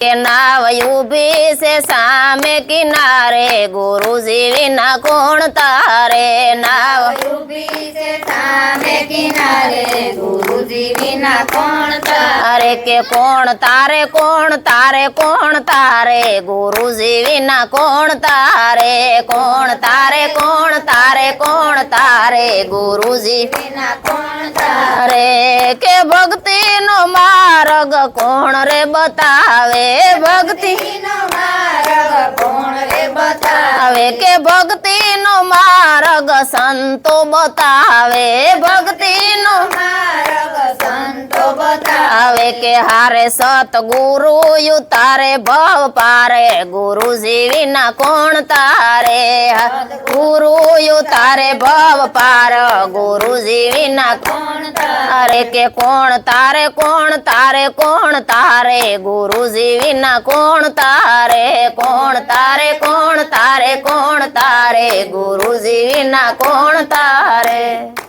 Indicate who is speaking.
Speaker 1: નાવ ઊભી છે સામે કિનારે ગુરુજી વિના કોણ તારે? નાવ.
Speaker 2: ઊભી છે સામે કિનારે ગુરુજી વિના કોણ તારે?
Speaker 1: કે કોણ તારે કોણ તારે કોણ તારે? ગુરુજી વિના કોણ તારે? કોણ તારે કોણ કોણ તારે ગુરુજી?
Speaker 2: તારે
Speaker 1: કે ભક્તિ નો માર્ગ કોણ રે બતાવે? ભક્તિ
Speaker 2: નો રે બતાવે
Speaker 1: કે ભક્તિ નો માર્ગ સંતો બતાવે ભક્તિ નો
Speaker 2: માર્ગ સંતો બતાવે
Speaker 1: આવે કે હારે સતગુરુ તારે ભવ પારે ગુરુજી વિના કોણ તારે? ગુરુ તારે ભવ પાર ગુરુજી વિના
Speaker 2: કોણ તારે?
Speaker 1: કે કોણ તારે કોણ તારે કોણ તારે? ગુરુજી વિના કોણ તારે? કોણ તારે કોણ તારે કોણ તારે? ગુરુજી વિના કોણ તારે?